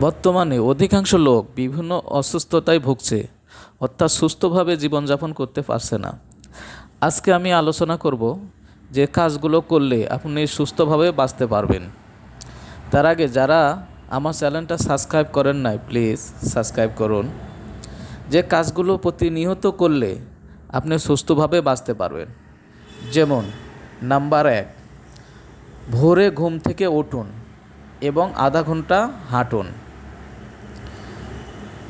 বর্তমানে অধিকাংশ লোক বিভিন্ন অসুস্থতায় ভুগছে, অর্থাৎ সুস্থভাবে জীবনযাপন করতে পারছে না। আজকে আমি আলোচনা করব যে কাজগুলো করলে আপনি সুস্থভাবে বাঁচতে পারবেন। তার আগে যারা আমার চ্যানেলটা সাবস্ক্রাইব করেন নাই, প্লিজ সাবস্ক্রাইব করুন। যে কাজগুলো প্রতিনিয়ত করলে আপনি সুস্থভাবে বাঁচতে পারবেন। যেমন, নাম্বার এক, ভোরে ঘুম থেকে উঠুন এবং আধা ঘণ্টা হাঁটুন।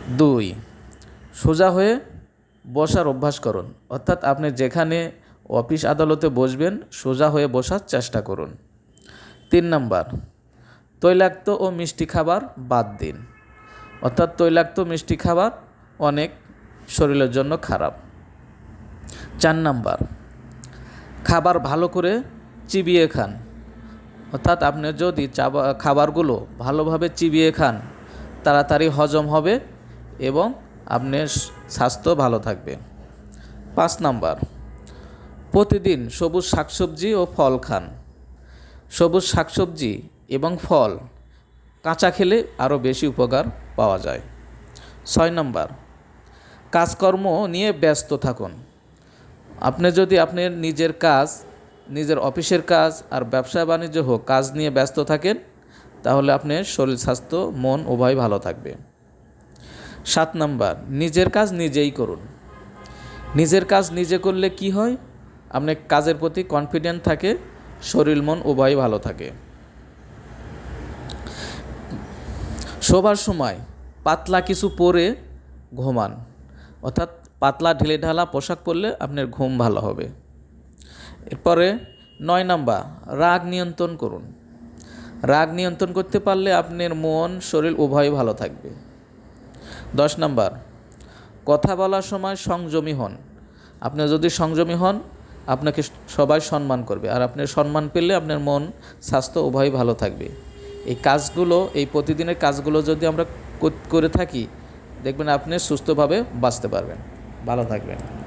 দুই, সোজা হয়ে বসার অভ্যাস করুন। অর্থাৎ আপনি যেখানে অফিস আদালতে বসবেন, সোজা হয়ে বসার চেষ্টা করুন। তিন নাম্বার, তৈলাক্ত ও মিষ্টি খাবার বাদ দিন। অর্থাৎ তৈলাক্ত মিষ্টি খাবার অনেক শরীরের জন্য খারাপ। চার নাম্বার, খাবার ভালো করে চিবিয়ে খান। অর্থাৎ আপনি যদি চাবা, খাবারগুলো ভালোভাবে চিবিয়ে খান, তাড়াতাড়ি হজম হবে এবং আপনার স্বাস্থ্য ভালো থাকবে। পাঁচ নাম্বার, প্রতিদিন সবুজ শাকসবজি ও ফল খান। সবুজ শাকসবজি এবং ফল কাঁচা খেলে আরও বেশি উপকার পাওয়া যায়। ছয় নম্বর, কাজকর্ম নিয়ে ব্যস্ত থাকুন। আপনি যদি আপনার নিজের কাজ, নিজের অফিসের কাজ আর ব্যবসা বাণিজ্য হোক, কাজ নিয়ে ব্যস্ত থাকেন, তাহলে আপনার শরীর স্বাস্থ্য, মন উভয় ভালো থাকবে। সাত নাম্বার, নিজের কাজ নিজেই করুন। নিজের কাজ নিজে করলে কি হয়? আপনার কাজের প্রতি কনফিডেন্ট থাকে, শরীর, মন উভয় ভালো থাকে। শোবার সময় পাতলা কিছু পরে ঘুমান। অর্থাৎ পাতলা ঢিলে ঢালা পোশাক পরলে আপনার ঘুম ভালো হবে। এরপরে নয় নাম্বার, রাগ নিয়ন্ত্রণ করুন। রাগ নিয়ন্ত্রণ করতে পারলে আপনার মন, শরীর উভয় ভালো থাকবে। দশ নম্বর, কথা বলার সময় সংযমী হন। আপনি যদি সংযমী হন, আপনাকে সবাই সম্মান করবে। আর আপনি সম্মান পেলে আপনার মন, স্বাস্থ্য উভয় ভালো থাকবে। এই কাজগুলো, এই প্রতিদিনের কাজগুলো যদি আমরা করে থাকি, দেখবেন আপনি সুস্থভাবে বাঁচতে পারবেন। ভালো থাকবেন।